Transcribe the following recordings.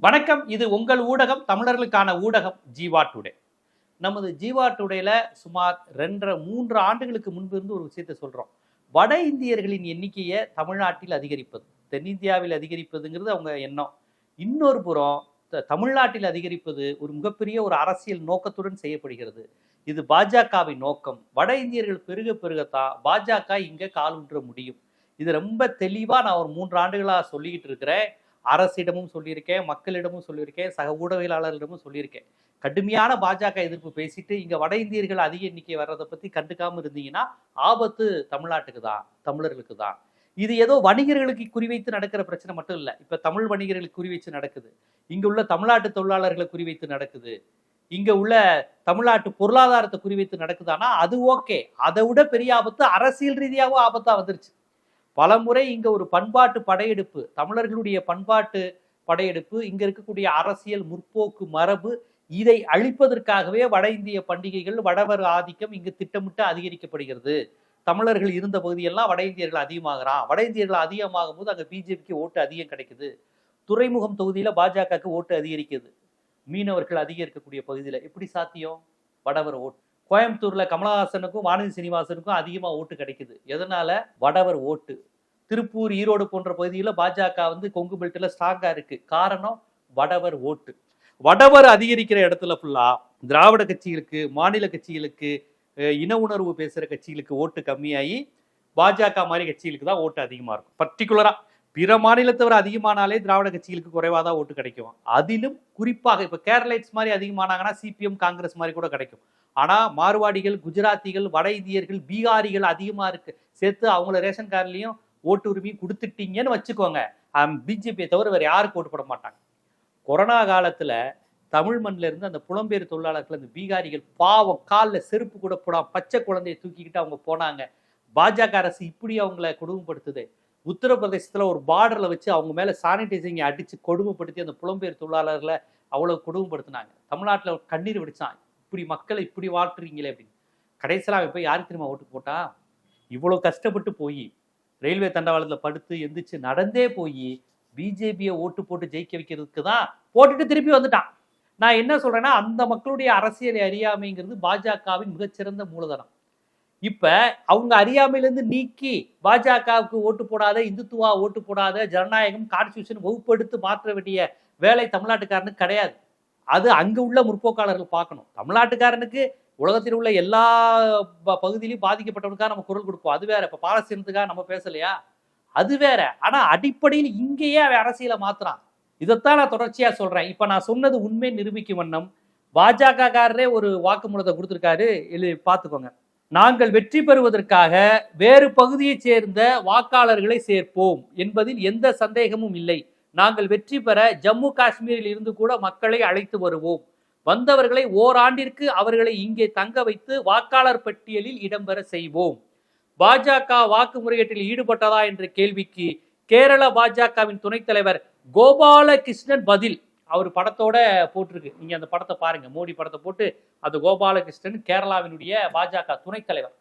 வணக்கம். இது உங்கள் ஊடகம் தமிழர்களுக்கான ஊடகம் ஜீவா டுடே. நமது ஜீவா டுடேல சுமார் ரெண்டரை மூன்று ஆண்டுகளுக்கு முன்பிருந்து ஒரு விஷயத்தை சொல்றோம். வட இந்தியர்களின் எண்ணிக்கையை தமிழ்நாட்டில் அதிகரிப்பது தென்னிந்தியாவில் அதிகரிப்பதுங்கிறது அவங்க எண்ணம். இன்னொரு புறம் த- தமிழ்நாட்டில் அதிகரிப்பது ஒரு மிகப்பெரிய ஒரு அரசியல் நோக்கத்துடன் செய்யப்படுகிறது. இது பாஜகவின் நோக்கம். வட இந்தியர்கள் பெருக பெருகத்தான் பாஜக இங்கே கால் ஊன்ற முடியும். இது ரொம்ப தெளிவாக நான் ஒரு மூன்று ஆண்டுகளாக சொல்லிக்கிட்டு இருக்கிறேன். அரசிடமும் சொல்லியிருக்கேன் மக்களிடமும் சொல்லியிருக்கேன் சக ஊடகவியலாளர்களிடமும் சொல்லியிருக்கேன். கடுமையான பாஜக எதிர்ப்பு பேசிட்டு இங்க வட இந்தியர்கள் அதிக எண்ணிக்கை வர்றதை பத்தி கண்டுக்காம இருந்தீங்கன்னா ஆபத்து தமிழ்நாட்டுக்கு தான் தமிழர்களுக்கு தான். இது ஏதோ வணிகர்களுக்கு குறிவைத்து நடக்கிற பிரச்சனை மட்டும் இல்லை. இப்ப தமிழ் வணிகர்களுக்கு குறிவைத்து நடக்குது. இங்க உள்ள தமிழ்நாட்டு தொழிலாளர்களை குறிவைத்து நடக்குது. இங்க உள்ள தமிழ்நாட்டு பொருளாதாரத்தை குறிவைத்து நடக்குதானா? அது ஓகே. அதை விட பெரிய ஆபத்து அரசியல் ரீதியாகவும் ஆபத்தா வந்துருச்சு. பலமுறை இங்க ஒரு பண்பாட்டு படையெடுப்பு தமிழர்களுடைய பண்பாட்டு படையெடுப்பு இங்க இருக்கக்கூடிய அரசியல் முற்போக்கு மரபு இதை அழிப்பதற்காகவே வட இந்திய பண்டிகைகள் வடவர் ஆதிக்கம் இங்கு திட்டமிட்டு அதிகரிக்கப்படுகிறது. தமிழர்கள் இருந்த பகுதியெல்லாம் வட இந்தியர்கள் அதிகமாகிறான். வட இந்தியர்கள் அதிகமாகும் போது அங்க பிஜேபிக்கு ஓட்டு அதிகம் கிடைக்குது. துறைமுகம் தொகுதியில பாஜகவுக்கு ஓட்டு அதிகரிக்குது. மீனவர்கள் அதிகம் இருக்கக்கூடிய பகுதியில எப்படி சாத்தியம்? வடவர் ஓட்டு கோயம்புத்தூர்ல கமலஹாசனுக்கும் வானதி சீனிவாசனுக்கும் அதிகமா ஓட்டு கிடைக்குது. எதனால? வடவர் ஓட்டு. திருப்பூர் ஈரோடு போன்ற பகுதியில் பாஜக வந்து கொங்கு பெல்ட்டில் ஸ்ட்ராங்காக இருக்கு. காரணம் வடவர் ஓட்டு. வடவர் அதிகரிக்கிற இடத்துல ஃபுல்லா திராவிட கட்சிகளுக்கு மாநில கட்சிகளுக்கு இன உணர்வு பேசுகிற கட்சிகளுக்கு ஓட்டு கம்மியாகி பாஜக மாதிரி கட்சிகளுக்கு தான் ஓட்டு அதிகமாக இருக்கும். பர்டிகுலராக பிற மாநிலத்தவர் அதிகமானாலே திராவிட கட்சிகளுக்கு குறைவாக தான் ஓட்டு கிடைக்கும். அதிலும் குறிப்பாக இப்போ கேரளைட்ஸ் மாதிரி அதிகமானாங்கன்னா சிபிஎம் காங்கிரஸ் மாதிரி கூட கிடைக்கும். ஆனால் மார்வாடிகள் குஜராத்திகள் வட இந்தியர்கள் பீகாரிகள் அதிகமாக இருக்கு. சேர்த்து அவங்கள ரேஷன் கார்டுலேயும் ஓட்டு உரிமையும் கொடுத்துட்டீங்கன்னு வச்சுக்கோங்க. பிஜேபியை தவிர வேறு யாருக்கு ஓட்டு போட மாட்டாங்க. கொரோனா காலத்தில் தமிழ் மண்ணில் இருந்து அந்த புலம்பெயர் தொழிலாளர்கள் அந்த பீகாரிகள் பாவம் காலில் செருப்பு கூட போடாம பச்சை குழந்தையை தூக்கிக்கிட்டு அவங்க போனாங்க. பாஜக அரசு இப்படி அவங்கள கொடுமைப்படுத்துது. உத்தரப்பிரதேசத்தில் ஒரு பார்டரில் வச்சு அவங்க மேலே சானிடைசிங்கை அடித்து கொடுமைப்படுத்தி அந்த புலம்பெயர் தொழிலாளர்களை அவ்வளோ கொடுமைப்படுத்தினாங்க. தமிழ்நாட்டில் கண்ணீர் வெடிச்சான். இப்படி மக்களை இப்படி வாழ்த்துறீங்களே அப்படின்னு. கடைசியில் அவன் போய் யாருக்கு தெரியுமா ஓட்டு போட்டான்? இவ்வளோ கஷ்டப்பட்டு போய் ரயில்வே தண்டவாளத்தில் படுத்து எந்திரிச்சு நடந்தே போய் பிஜேபியை ஓட்டு போட்டு ஜெயிக்க வைக்கிறதுக்கு தான் போட்டுட்டு திருப்பி வந்துட்டான். நான் என்ன சொல்றேன்னா அந்த மக்களுடைய அரசியல் அறியாமைங்கிறது பாஜகவின் மிகச்சிறந்த மூலதனம். இப்ப அவங்க அறியாமையிலேருந்து நீக்கி பாஜகவுக்கு ஓட்டு போடாத இந்துத்துவா ஓட்டு போடாத ஜனநாயகம் கான்ஸ்டியூஷன் வகுப்படுத்து மாற்ற வேண்டிய வேலை தமிழ்நாட்டுக்காரனுக்கு கிடையாது. அது அங்கே உள்ள முற்போக்காளர்கள் பார்க்கணும். தமிழ்நாட்டுக்காரனுக்கு உலகத்தில் உள்ள எல்லா ப- பாதிக்கப்பட்டவனுக்காக நம்ம குரல் கொடுப்போம். அது வேற. இப்போ பாலஸ்தீனத்துக்காக நம்ம பேசலையா? அது வேற. ஆனால் அடிப்படையில் இங்கேயே அவன் அரசியலை மாத்துறான். இதைத்தான் நான் தொடர்ச்சியாக சொல்கிறேன் இப்போ நான் சொன்னது உண்மை நிரூபிக்கும் வண்ணம். பாஜக காரரே ஒரு வாக்குமூலத்தை கொடுத்துருக்காரு. எழு பார்த்துக்கோங்க. நாங்கள் வெற்றி பெறுவதற்காக வேறு பகுதியைச் சேர்ந்த வாக்காளர்களை சேர்ப்போம் என்பதில் எந்த சந்தேகமும் இல்லை. நாங்கள் வெற்றி பெற ஜம்மு காஷ்மீரில் இருந்து கூட மக்களை அழைத்து வருவோம். வந்தவர்களை ஓராண்டிற்கு அவர்களை இங்கே தங்க வைத்து வாக்காளர் பட்டியலில் இடம்பெற செய்வோம். பாஜக வாக்கு முறையீட்டில் ஈடுபட்டதா என்ற கேள்விக்கு கேரள பாஜகவின் துணைத் தலைவர் கோபாலகிருஷ்ணன் பதில் அவர் படத்தோட போட்டிருக்கு. நீங்க அந்த படத்தை பாருங்க. மோடி படத்தை போட்டு அது கோபாலகிருஷ்ணன் கேரளாவினுடைய பாஜக துணைத் தலைவர்.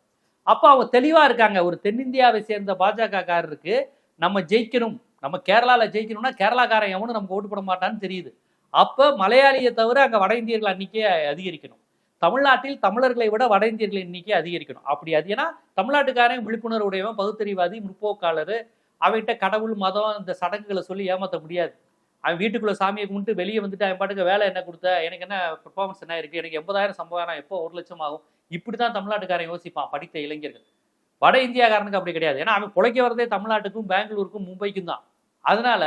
அப்போ அவங்க தெளிவா இருக்காங்க. ஒரு தென்னிந்தியாவை சேர்ந்த பாஜகக்காரருக்கு நம்ம ஜெயிக்கணும். நம்ம கேரளாவில் ஜெயிக்கணும்னா கேரளாக்காரன் எவனும் நமக்கு ஓட்டு போட மாட்டான்னு தெரியுது. அப்ப மலையாளியை தவிர அங்க வட இந்தியர்கள் அன்னைக்கே அதிகரிக்கணும். தமிழ்நாட்டில் தமிழர்களை விட வட இந்தியர்கள் எண்ணிக்கை அதிகரிக்கணும். அப்படி அது ஏன்னா தமிழ்நாட்டுக்காரன் விழிப்புணர்வு உடையவன் பகுத்தறிவாதி முற்போக்காளர். அவன்கிட்ட கடவுள் மதம் இந்த சடங்குகளை சொல்லி ஏமாத்த முடியாது. அவன் வீட்டுக்குள்ள சாமியை கும்பிட்டு வெளியே வந்துட்டு அவன் பாட்டுக்கு வேலை என்ன கொடுத்த? எனக்கு என்ன பெர்ஃபார்மன்ஸ் என்ன இருக்குது எனக்கு எண்பதாயிரம் சம்பளம் எப்போ ஒரு லட்சம் ஆகும்? இப்படிதான் தமிழ்நாட்டுக்காரன் யோசிப்பான் படித்த இளைஞர்கள். வட இந்தியாக்காரனுக்கு அப்படி கிடையாது. ஏன்னா அவன் பிழைக்க வரதே தமிழ்நாட்டுக்கும் பெங்களூருக்கும் மும்பைக்கும் தான். அதனால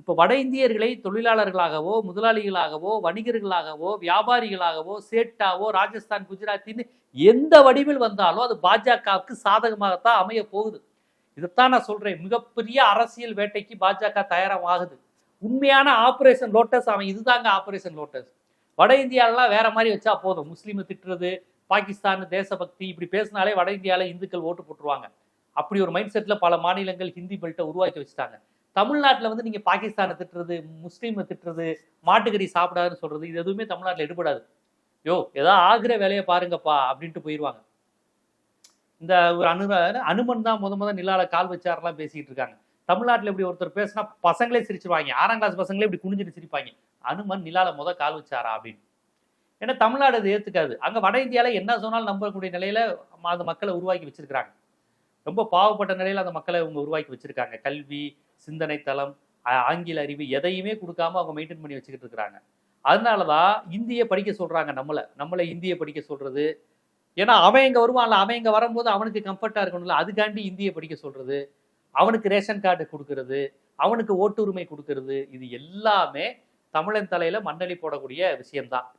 இப்போ வட இந்தியர்களை தொழிலாளர்களாகவோ முதலாளிகளாகவோ வணிகர்களாகவோ வியாபாரிகளாகவோ சேட்டாவோ ராஜஸ்தான் குஜராத்தின்னு எந்த வடிவில் வந்தாலும் அது பாஜகவுக்கு சாதகமாகத்தான் அமைய போகுது. இதைத்தான் நான் சொல்கிறேன் மிகப்பெரிய அரசியல் வேட்டைக்கு பாஜக தயாராகுது. உண்மையான ஆப்ரேஷன் லோட்டஸ் அவன் இதுதாங்க ஆப்ரேஷன் லோட்டஸ். வட இந்தியாவிலலாம் வேற மாதிரி வச்சா போதும். முஸ்லீமை திட்டுறது பாகிஸ்தான் தேசபக்தி இப்படி பேசினாலே வட இந்தியாவில் இந்துக்கள் ஓட்டு போட்டுருவாங்க. அப்படி ஒரு மைண்ட் செட்டில் பல மாநிலங்கள் ஹிந்தி பெல்ட்டை உருவாக்கி வச்சுட்டாங்க. தமிழ்நாட்டில் வந்து நீங்க பாகிஸ்தானை திட்டுறது முஸ்லீமை திட்டுறது மாட்டுக்கறி சாப்பிடாதுன்னு சொல்றது இது எதுவுமே தமிழ்நாட்டில் எடுபடாது. யோ ஏதாவது ஆகிற வேலையை பாருங்கப்பா அப்படின்ட்டு போயிடுவாங்க. இந்த ஒரு அனு அனுமன் தான் முத முத நிலால கால் வச்சாரெல்லாம் பேசிக்கிட்டு இருக்காங்க. தமிழ்நாட்டுல இப்படி ஒருத்தர் பேசினா பசங்களே சிரிச்சிருவாங்க. ஆறாம் கிளாஸ் பசங்களே இப்படி குனிஞ்சிட்டு சிரிப்பாங்க. அனுமன் நிலால முத கால் வச்சாரா அப்படின்னு. ஏன்னா தமிழ்நாடு அது ஏத்துக்காது. அங்க வட இந்தியால என்ன சொன்னாலும் நம்பக்கூடிய நிலையில அந்த மக்களை உருவாக்கி வச்சிருக்கிறாங்க. ரொம்ப பாவப்பட்ட நிலையில அந்த மக்களை இவங்க உருவாக்கி வச்சிருக்காங்க. கல்வி சிந்தனை தளம் ஆங்கில அறிவு எதையுமே கொடுக்காம அவங்க மெயின்டைன் பண்ணி வச்சுக்கிட்டு இருக்கிறாங்க. அதனாலதான் இந்திய படிக்க சொல்றாங்க நம்மளை. நம்மளை இந்திய படிக்க சொல்றது. ஏன்னா அவன் இங்க வருவான்ல அவன் இங்கே வரும்போது அவனுக்கு கம்ஃபர்ட்டா இருக்கணும்ல. அதுக்காண்டி இந்திய படிக்க சொல்றது. அவனுக்கு ரேஷன் கார்டு கொடுக்கறது. அவனுக்கு ஓட்டுரிமை கொடுக்கறது. இது எல்லாமே தமிழன் தலையில மண்ணளி போடக்கூடிய விஷயம்தான்.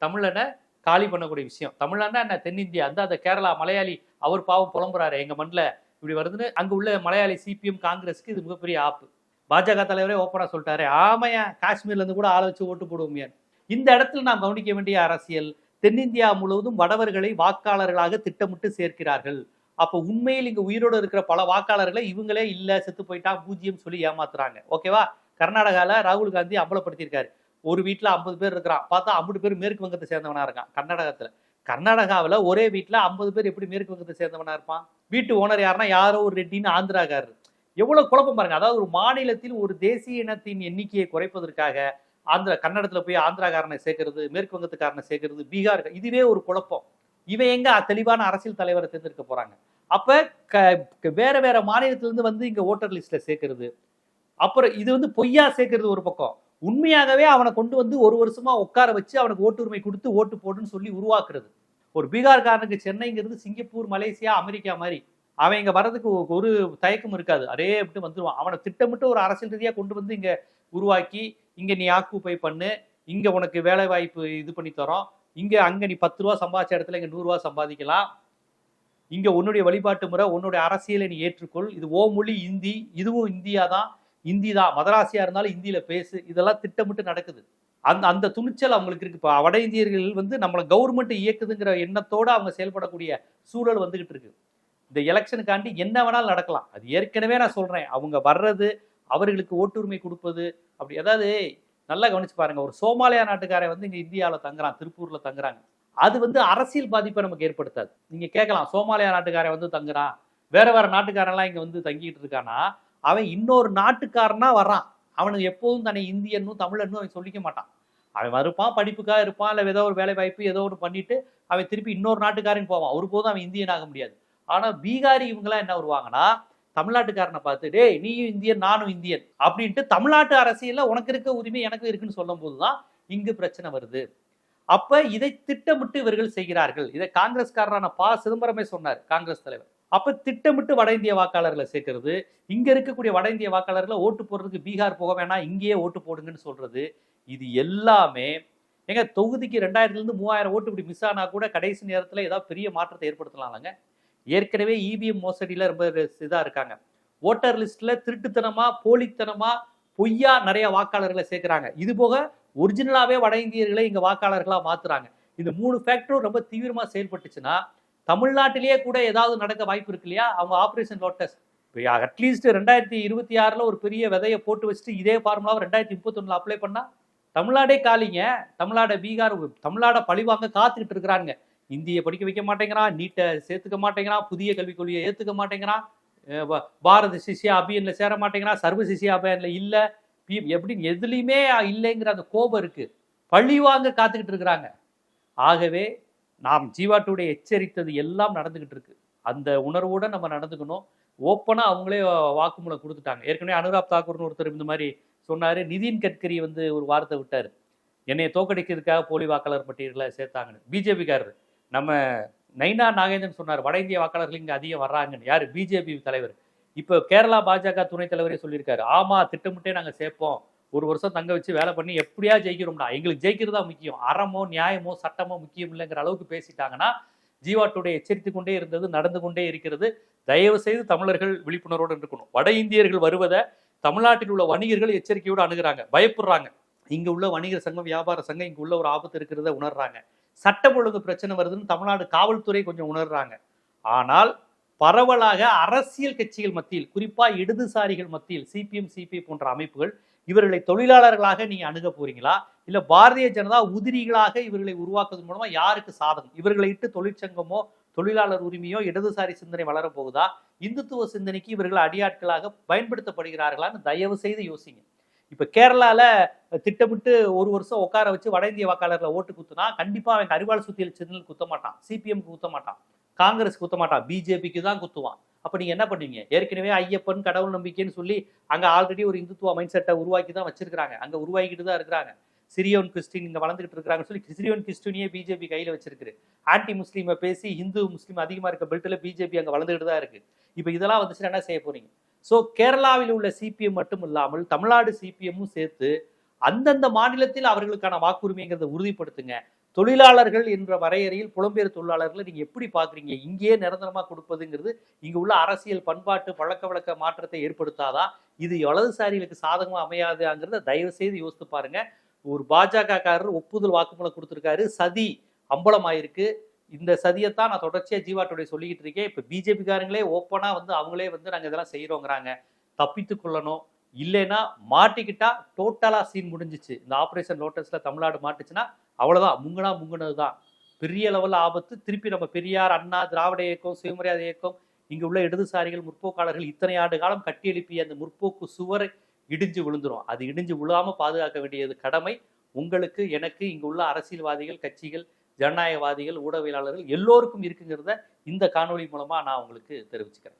தமிழனை காலி பண்ணக்கூடிய விஷயம். தமிழன்னா என்ன? தென்னிந்தியா. அந்த அந்த கேரளா மலையாளி அவர் பாவம் புலம்புறாரு. எங்க மண்ணில் இப்படி வருதுன்னு அங்கே உள்ள மலையாளி சிபிஎம் காங்கிரஸ்க்கு இது மிகப்பெரிய ஆப்பு. பாஜக தலைவரே ஓப்பனாக சொல்லிட்டாரு. ஆமையா காஷ்மீர்லேருந்து கூட ஆள வச்சு ஓட்டு போடுவோம் இந்த இடத்துல நாம் கவனிக்க வேண்டிய அரசியல் தென்னிந்தியா முழுவதும் வடவர்களை வாக்காளர்களாக திட்டமிட்டு சேர்க்கிறார்கள். அப்போ உண்மையில் இங்கே உயிரோடு இருக்கிற பல வாக்காளர்களை இவங்களே இல்லை செத்து போயிட்டா பூஜ்ஜியம் சொல்லி ஏமாத்துறாங்க. ஓகேவா கர்நாடகால ராகுல் காந்தி அம்பலப்படுத்தியிருக்காரு. ஒரு வீட்டில் ஐம்பது பேர் இருக்கிறான். பார்த்தா ஐம்பது பேர் மேற்கு வங்கத்தை சேர்ந்தவனா இருக்கான் கர்நாடகத்துல. கர்நாடகாவில் ஒரே வீட்டில் ஐம்பது பேர் எப்படி மேற்கு வங்கத்தை சேர்ந்தவனா இருப்பான்? வீட்டு ஓனர் யாருன்னா யாரோ ஒரு ரெட்டின்னு ஆந்திராக்காரர். எவ்வளோ குழப்பம் பாருங்க. அதாவது ஒரு மாநிலத்தில் ஒரு தேசிய இனத்தின் எண்ணிக்கையை குறைப்பதற்காக ஆந்திரா கன்னடத்தில் போய் ஆந்திராக்காரனை சேர்க்கறது மேற்கு வங்கத்துக்காரனை சேர்க்கறது பீகார் இதுவே ஒரு குழப்பம். இவன் எங்க தெளிவான அரசியல் தலைவரை தேர்ந்தெடுக்க போறாங்க. அப்ப க- வேறு வேற வேற வந்து இங்க ஓட்டர் லிஸ்ட்ல சேர்க்கறது. அப்புறம் இது வந்து பொய்யா சேர்க்கறது ஒரு பக்கம். உண்மையாகவே அவனை கொண்டு வந்து ஒரு வருஷமா உட்கார வச்சு அவனுக்கு ஓட்டுரிமை கொடுத்து ஓட்டு போடுன்னு சொல்லி உருவாக்குறது. ஒரு பீகார்காரனுக்கு சென்னைங்கிறது சிங்கப்பூர் மலேசியா அமெரிக்கா மாதிரி. அவன் இங்க வர்றதுக்கு ஒரு தயக்கம் இருக்காது. அரே அப்படி வந்துருவான். அவனை திட்டமிட்டு ஒரு அரசியல் ரீதியா கொண்டு வந்து இங்க உருவாக்கி இங்க நீ ஆக்குப்பை பண்ணு இங்க உனக்கு வேலை வாய்ப்பு இது பண்ணி தரோம் இங்க அங்க நீ பத்து ரூபா சம்பாதிச்ச இடத்துல இங்க நூறு ரூபா சம்பாதிக்கலாம். இங்க உன்னுடைய வழிபாட்டு முறை உன்னுடைய அரசியலை நீ ஏற்றுக்கொள். இது ஓ மொழி இந்தி இதுவும் இந்தியா தான் இந்தி தான். மதராசியா இருந்தாலும் இந்தியில பேசு. இதெல்லாம் திட்டமிட்டு நடக்குது. அந்த அந்த துணிச்சல் அவங்களுக்கு இருக்கு. இப்போ வட இந்தியர்கள் வந்து நம்மளை கவர்மெண்ட் இயக்குதுங்கிற எண்ணத்தோடு அவங்க செயல்படக்கூடிய சூழல் வந்துகிட்டு இருக்கு. இந்த எலெக்ஷனுக்காண்டி என்ன வேணாலும் நடக்கலாம். அது ஏற்கனவே நான் சொல்றேன். அவங்க வர்றது அவர்களுக்கு ஓட்டுரிமை கொடுப்பது அப்படி. அதாவது நல்லா கவனிச்சு பாருங்க. ஒரு சோமாலியா நாட்டுக்காரன் வந்து இங்க இந்தியாவில் தங்குறான். திருப்பூர்ல தங்குறாங்க. அது வந்து அரசியல் பாதிப்பை நமக்கு ஏற்படுத்தாது. நீங்க கேட்கலாம். சோமாலியா நாட்டுக்காரன் வந்து தங்குறான். வேற வேற நாட்டுக்காரெல்லாம் இங்க வந்து தங்கிட்டு இருக்கானா அவன் இன்னொரு நாட்டுக்காரனா வர்றான். அவனுக்கு எப்போதும் தன்னை இந்தியனும் தமிழனும் அவன் சொல்லிக்க மாட்டான். அவன் வருப்பான் படிப்புக்காக இருப்பான் இல்லை ஏதோ ஒரு வேலை வாய்ப்பு ஏதோ ஒன்று பண்ணிட்டு அவன் திருப்பி இன்னொரு நாட்டுக்காரன் போவான். ஒருபோதும் அவன் இந்தியன் ஆக முடியாது. ஆனால் பீகாரி இவங்கெல்லாம் என்ன வருவாங்கன்னா தமிழ்நாட்டுக்காரனை பார்த்து டேய் நீயும் இந்தியன் நானும் இந்தியன் அப்படின்ட்டு தமிழ்நாட்டு அரசியலில் உனக்கு இருக்க உரிமை எனக்கு இருக்குன்னு சொல்லும் போதுதான் இங்கு பிரச்சனை வருது. அப்ப இதை திட்டமிட்டு இவர்கள் செய்கிறார்கள். இதை காங்கிரஸ்காரரான ப. சிதம்பரமே சொன்னார் காங்கிரஸ் தலைவர். அப்ப திட்டமிட்டு வட இந்திய வாக்காளர்களை சேர்க்கறது இங்க இருக்கக்கூடிய வட இந்திய வாக்காளர்களை ஓட்டு போடுறதுக்கு பீகார் போக வேணாம் இங்கேயே ஓட்டு போடுங்கன்னு சொல்றது இது எல்லாமே எங்க தொகுதிக்கு ரெண்டாயிரத்துல இருந்து மூவாயிரம் ஓட்டு இப்படி மிஸ் ஆனா கூட கடைசி நேரத்துல ஏதாவது பெரிய மாற்றத்தை ஏற்படுத்தலாம்லங்க. ஏற்கனவே இபிஎம் மோசடியில ரொம்ப இதா இருக்காங்க. ஓட்டர் லிஸ்ட்ல திருட்டுத்தனமா போலித்தனமா பொய்யா நிறைய வாக்காளர்களை சேர்க்கிறாங்க. இது போக ஒரிஜினலாவே வட இந்தியர்களை இங்க வாக்காளர்களா மாத்துறாங்க. இந்த மூணு ஃபேக்டரும் ரொம்ப தீவிரமா செயல்பட்டுச்சுன்னா தமிழ்நாட்டிலேயே கூட ஏதாவது நடக்க வாய்ப்பு இருக்கு இல்லையா? அவங்க ஆப்ரேஷன் லோட்டஸ் அட்லீஸ்ட் ரெண்டாயிரத்தி இருபத்தி ஆறில் ஒரு பெரிய விதையை போட்டு வச்சுட்டு இதே ஃபார்முலாவை ரெண்டாயிரத்தி முப்பத்தொன்னுல அப்ளை பண்ணால் தமிழ்நாடே காலிங்க. தமிழ்நாட பீகார் தமிழ்நாட பழிவாங்க காத்துக்கிட்டு இருக்கிறாங்க இந்தியை படிக்க வைக்க மாட்டேங்கிறான் நீட்டை சேர்த்துக்க மாட்டேங்கிறான் புதிய கல்விக் கொள்கையை ஏற்றுக்க மாட்டேங்கிறான். பாரத சிஷ்யா அபியனில் சேர மாட்டேங்கிறான் சர்வ சிஷ்யா அபியான்ல இல்லை. பி- எப்படின்னு எதுலையுமே இல்லைங்கிற அந்த கோபம் இருக்குது பழிவாங்க காத்துக்கிட்டு இருக்கிறாங்க. ஆகவே நாம் ஜீவாட்டுடைய எச்சரித்தது எல்லாம் நடந்துகிட்டு இருக்கு. அந்த உணர்வோட நம்ம நடந்துக்கணும். ஓப்பனா அவங்களே வாக்குமூலம் கொடுத்துட்டாங்க. ஏற்கனவே அனுராப் தாக்கூர்னு ஒருத்தர் இந்த மாதிரி சொன்னாரு. நிதின் கட்கரி வந்து ஒரு வார்த்தை விட்டார். என்னை தோக்கடிக்கிறதுக்காக போலி வாக்காளர் பட்டியலில் சேர்த்தாங்கன்னு. பிஜேபிக்காரர் நம்ம நைனா நாகேந்திரன் சொன்னார் வட இந்திய வாக்காளர்கள் இங்கே அதிகம் வர்றாங்கன்னு. யார்? பிஜேபி தலைவர். இப்போ கேரளா பாஜக துணைத் தலைவரே சொல்லியிருக்காரு. ஆமாம் திட்டமிட்டே நாங்கள் சேர்ப்போம். ஒரு வருஷம் தங்க வச்சு வேலை பண்ணி எப்படியா ஜெயிக்கிறோம்னா எங்களுக்கு ஜெயிக்கிறதா முக்கியம். அறமோ நியாயமோ சட்டமோ முக்கியம் இல்லைங்கிற அளவுக்கு பேசிட்டாங்கன்னா ஜீவாட்டுடைய எச்சரித்து கொண்டே இருந்தது நடந்து கொண்டே இருக்கிறது. தயவு செய்து தமிழர்கள் விழிப்புணர்வோடு இருக்கணும். வட இந்தியர்கள் வருவதை தமிழ்நாட்டில் உள்ள வணிகர்கள் எச்சரிக்கையோடு அணுகிறாங்க. பயப்படுறாங்க. இங்கே உள்ள வணிகர் சங்கம் வியாபார சங்கம் இங்கே உள்ள ஒரு ஆபத்து இருக்கிறத உணர்றாங்க. சட்டம் ஒழுங்கு பிரச்சனை வருதுன்னு தமிழ்நாடு காவல்துறை கொஞ்சம் உணர்றாங்க. ஆனால் பரவலாக அரசியல் கட்சிகள் மத்தியில் குறிப்பாக இடதுசாரிகள் மத்தியில் சிபிஎம் சிபிஐ போன்ற அமைப்புகள் இவர்களை தொழிலாளர்களாக நீங்க அணுக போறீங்களா? இல்ல பாரதிய ஜனதா உதிரிகளாக இவர்களை உருவாக்குவதன் மூலமா யாருக்கு சாதகம்? இவர்களை இட்டு தொழிற்சங்கமோ தொழிலாளர் உரிமையோ இடதுசாரி சிந்தனை வளரப் போகுதா? இந்துத்துவ சிந்தனைக்கு இவர்கள் அடியாட்களாக பயன்படுத்தப்படுகிறார்களான்னு தயவு செய்து யோசிங்க. இப்ப கேரளால திட்டமிட்டு ஒரு வருஷம் உட்கார வச்சு வட இந்திய வாக்காளர்களை ஓட்டு குத்துனா கண்டிப்பா அவன் அறிவாள் சுத்தியல் சின்னல் குத்த மாட்டான் சிபிஎம் குத்த மாட்டான் காங்கிரஸ் குத்த மாட்டான் பிஜேபிக்கு தான் குத்துவான். அப்ப நீங்க என்ன பண்ணுவீங்க? ஏற்கனவே ஐயப்பன் கடவுள் நம்பிக்கைன்னு சொல்லி அங்க ஆல்ரெடி ஒரு இந்துத்துவ மைண்ட் செட்டை உருவாக்கி தான் வச்சிருக்காங்க அங்க உருவாக்கிட்டு தான் இருக்கிறாங்க. சிரியோன் கிறிஸ்டின் இங்க வளர்ந்துகிட்டு இருக்காங்கன்னு சொல்லி சிரியோன் கிறிஸ்டினியே பிஜேபி கையில வச்சிருக்கு ஆன்டி முஸ்லீமை பேசி இந்து முஸ்லீம் அதிகமா இருக்க பெல்ட்ல பிஜேபி அங்க வளர்ந்துகிட்டு தான் இருக்கு. இப்ப இதெல்லாம் வந்துச்சுன்னா என்ன செய்ய போறீங்க? ஸோ கேரளாவில் உள்ள சிபிஎம் மட்டும் இல்லாமல் தமிழ்நாடு சிபிஎம்மும் சேர்த்து அந்தந்த மாநிலத்தில் அவர்களுக்கான வாக்குரிமைங்கிறத உறுதிப்படுத்துங்க. தொழிலாளர்கள் என்ற வரையறையில் புலம்பெயர் தொழிலாளர்களை நீங்க எப்படி பாக்குறீங்க? இங்கேயே நிரந்தரமா கொடுப்பதுங்கிறது இங்க உள்ள அரசியல் பண்பாட்டு பழக்க வழக்க மாற்றத்தை ஏற்படுத்தாதான் இது வலதுசாரிகளுக்கு சாதகமா அமையாதுங்கிறத தயவு செய்து யோசித்து பாருங்க. ஒரு பாஜகக்காரர் ஒப்புதல் வாக்குமூலம் கொடுத்துருக்காரு. சதி அம்பலமாயிருக்கு. இந்த சதியைத்தான் நான் தொடர்ச்சியா ஜீவாட்டோடைய சொல்லிக்கிட்டு இருக்கேன். இப்ப பிஜேபிக்காரங்களே ஓப்பனாக ஓப்பனா வந்து அவங்களே வந்து நாங்க இதெல்லாம் செய்யறோங்கிறாங்க தப்பித்து கொள்ளணும். இல்லைன்னா மாட்டிக்கிட்டா டோட்டலாக சீன் முடிஞ்சிச்சு. இந்த ஆப்ரேஷன் லோட்டஸில் தமிழ்நாடு மாட்டுச்சுன்னா அவ்வளோதான் முங்குனா முங்குனது தான் பெரிய லெவலில் ஆபத்து. திருப்பி நம்ம பெரியார் அண்ணா திராவிட இயக்கம் சுயமரியாதை இயக்கம் இங்கே உள்ள இடதுசாரிகள் முற்போக்காளர்கள் இத்தனை ஆண்டு காலம் கட்டி எழுப்பிய அந்த முற்போக்கு சுவரை இடிஞ்சு விழுந்துரும். அது இடிஞ்சு விழாமல் பாதுகாக்க வேண்டியது கடமை உங்களுக்கு எனக்கு இங்கே உள்ள அரசியல்வாதிகள் கட்சிகள் ஜனநாயகவாதிகள் ஊடகவியலாளர்கள் எல்லோருக்கும் இருக்குங்கிறத இந்த காணொளி மூலமாக நான் உங்களுக்கு தெரிவிச்சுக்கிறேன்.